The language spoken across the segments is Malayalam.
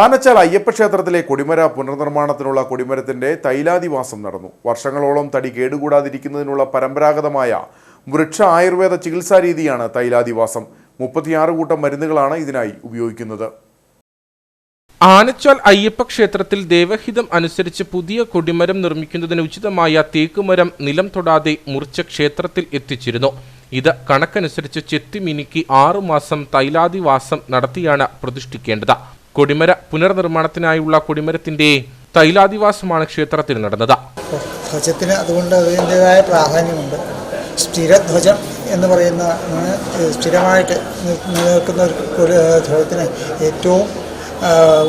ആനച്ചാൽ അയ്യപ്പ ക്ഷേത്രത്തിലെ കൊടിമര പുനർനിർമ്മാണത്തിനുള്ള കൊടിമരത്തിന്റെ തൈലാദിവാസം നടന്നു. വർഷങ്ങളോളം തടി കേടുകൂടാതിരിക്കുന്നതിനുള്ള പരമ്പരാഗതമായ വൃക്ഷ ആയുർവേദ ചികിത്സാ രീതിയാണ് തൈലാദിവാസം. മുപ്പത്തിയാറ് കൂട്ടം മരുന്നുകളാണ് ഇതിനായി ഉപയോഗിക്കുന്നത്. ആനച്ചാൽ അയ്യപ്പ ക്ഷേത്രത്തിൽ ദേവഹിതം അനുസരിച്ച് പുതിയ കൊടിമരം നിർമ്മിക്കുന്നതിന് ഉചിതമായ തേക്കുമരം നിലം തൊടാതെ മുറിച്ച ക്ഷേത്രത്തിൽ എത്തിച്ചിരുന്നു. ഇത് കണക്കനുസരിച്ച് ചെത്തിമിനിക്ക് ആറുമാസം തൈലാദിവാസം നടത്തിയാണ് പ്രതിഷ്ഠിക്കേണ്ടത്. കൊടിമര പുനർനിർമ്മാണത്തിനായുള്ള കൊടിമരത്തിന്റെ തൈലാദിവാസമാണ് ക്ഷേത്രത്തിൽ നടന്നത്. ധ്വജത്തിന് അതുകൊണ്ട് അതിന്റെതായ പ്രാധാന്യമുണ്ട്. സ്ഥിരധ്വജം എന്ന് പറയുന്ന സ്ഥിരമായിട്ട് നിലനിൽക്കുന്ന ഒരു ധ്വജത്തിന് ഏറ്റവും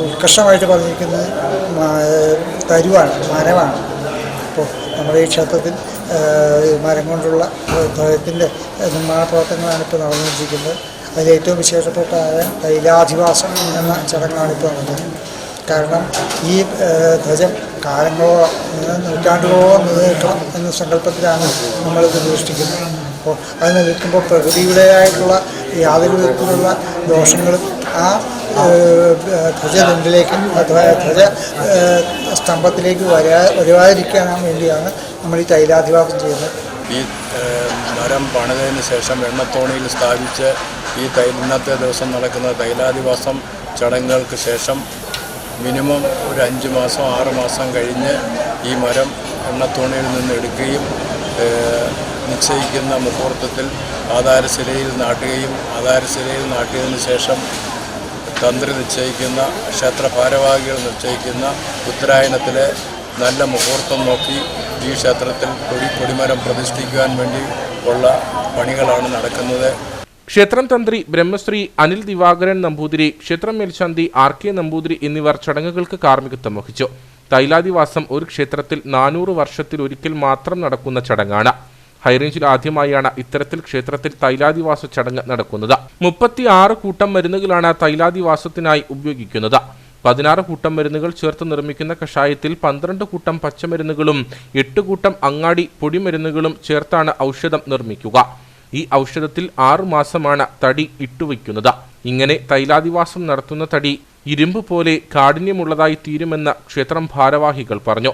ഉത്കർഷമായിട്ട് പറഞ്ഞിരിക്കുന്നത് തരുവാണ് മരമാണ്. അപ്പോൾ നമ്മുടെ ഈ ക്ഷേത്രത്തിൽ മരം കൊണ്ടുള്ള ധ്വജത്തിന്റെ നിർമ്മാണ പ്രവർത്തനങ്ങളാണ് ഇപ്പോൾ നടന്നുകൊണ്ടിരിക്കുന്നത്. അതിൽ ഏറ്റവും വിശേഷപ്പെട്ട തൈലാധിവാസം എന്ന ചടങ്ങാണ് ഇപ്പോൾ നടന്നത് കാരണം ഈ ധ്വജം കാലങ്ങളോ നൂറ്റാണ്ടുകളോ നിലനിൽക്കണം എന്ന സങ്കല്പത്തിലാണ് നമ്മളിത് പ്രതിഷ്ഠിക്കുന്നത് അപ്പോൾ അത് നിൽക്കുമ്പോൾ പ്രകൃതിയുടേതായിട്ടുള്ള യാതൊരു വിധത്തിലുള്ള ദോഷങ്ങളും ആ ധ്വജ അഥവാ ധ്വജ സ്തംഭത്തിലേക്ക് വരാ വരുവാതിരിക്കാൻ വേണ്ടിയാണ് നമ്മൾ ഈ തൈലാധിവാസം ചെയ്യുന്നത്. ഈ മരം പണിതതിന് ശേഷം എണ്ണത്തോണിയിൽ സ്ഥാപിച്ച് ഈ തൈ ഇന്നത്തെ ദിവസം നടക്കുന്ന തൈലാധിവാസം ചടങ്ങുകൾക്ക് ശേഷം മിനിമം ഒരു അഞ്ച് മാസം ആറ് മാസം കഴിഞ്ഞ് ഈ മരം എണ്ണത്തോണിയിൽ നിന്ന് എടുക്കുകയും നിശ്ചയിക്കുന്ന മുഹൂർത്തത്തിൽ ആധാരശിലയിൽ നാട്ടുകയും ആധാരശിലയിൽ നാട്ടിയതിന് ശേഷം തന്ത്രി നിശ്ചയിക്കുന്ന ക്ഷേത്ര ഭാരവാഹികൾ നിശ്ചയിക്കുന്ന ഉത്തരായണത്തിലെ നല്ല മുഹൂർത്തം നോക്കി ഈ ക്ഷേത്രത്തിൽ കൊടി കൊടിമരം പ്രതിഷ്ഠിക്കുവാൻ വേണ്ടി ഉള്ള പണികളാണ് നടക്കുന്നത്. ക്ഷേത്രം തന്ത്രി ബ്രഹ്മശ്രീ അനിൽ ദിവാകരൻ നമ്പൂതിരി ക്ഷേത്രം മേൽശാന്തി ആർ കെ നമ്പൂതിരി എന്നിവർ ചടങ്ങുകൾക്ക് കാർമ്മികത്വം വഹിച്ചു. തൈലാദിവാസം ഒരു ക്ഷേത്രത്തിൽ നാനൂറ് വർഷത്തിൽ ഒരിക്കൽ മാത്രം നടക്കുന്ന ചടങ്ങാണ്. ഹൈറേഞ്ചിൽ ആദ്യമായാണ് ഇത്തരത്തിൽ ക്ഷേത്രത്തിൽ തൈലാദിവാസ ചടങ്ങ് നടക്കുന്നത്. മുപ്പത്തി ആറ് കൂട്ടം മരുന്നുകളാണ് തൈലാദിവാസത്തിനായി ഉപയോഗിക്കുന്നത്. പതിനാറ് കൂട്ടം മരുന്നുകൾ ചേർത്ത് നിർമ്മിക്കുന്ന കഷായത്തിൽ പന്ത്രണ്ട് കൂട്ടം പച്ചമരുന്നുകളും എട്ട് കൂട്ടം അങ്ങാടി പൊടിമരുന്നുകളും ചേർത്താണ് ഔഷധം നിർമ്മിക്കുക. ഈ ഔഷധത്തിൽ ആറു മാസമാണ് തടി ഇട്ടുവയ്ക്കുന്നത് ഇങ്ങനെ തൈലാദിവാസം നടത്തുന്ന തടി ഇരുമ്പ് പോലെ കാഠിന്യമുള്ളതായി തീരുമെന്ന് ക്ഷേത്രം ഭാരവാഹികൾ പറഞ്ഞു.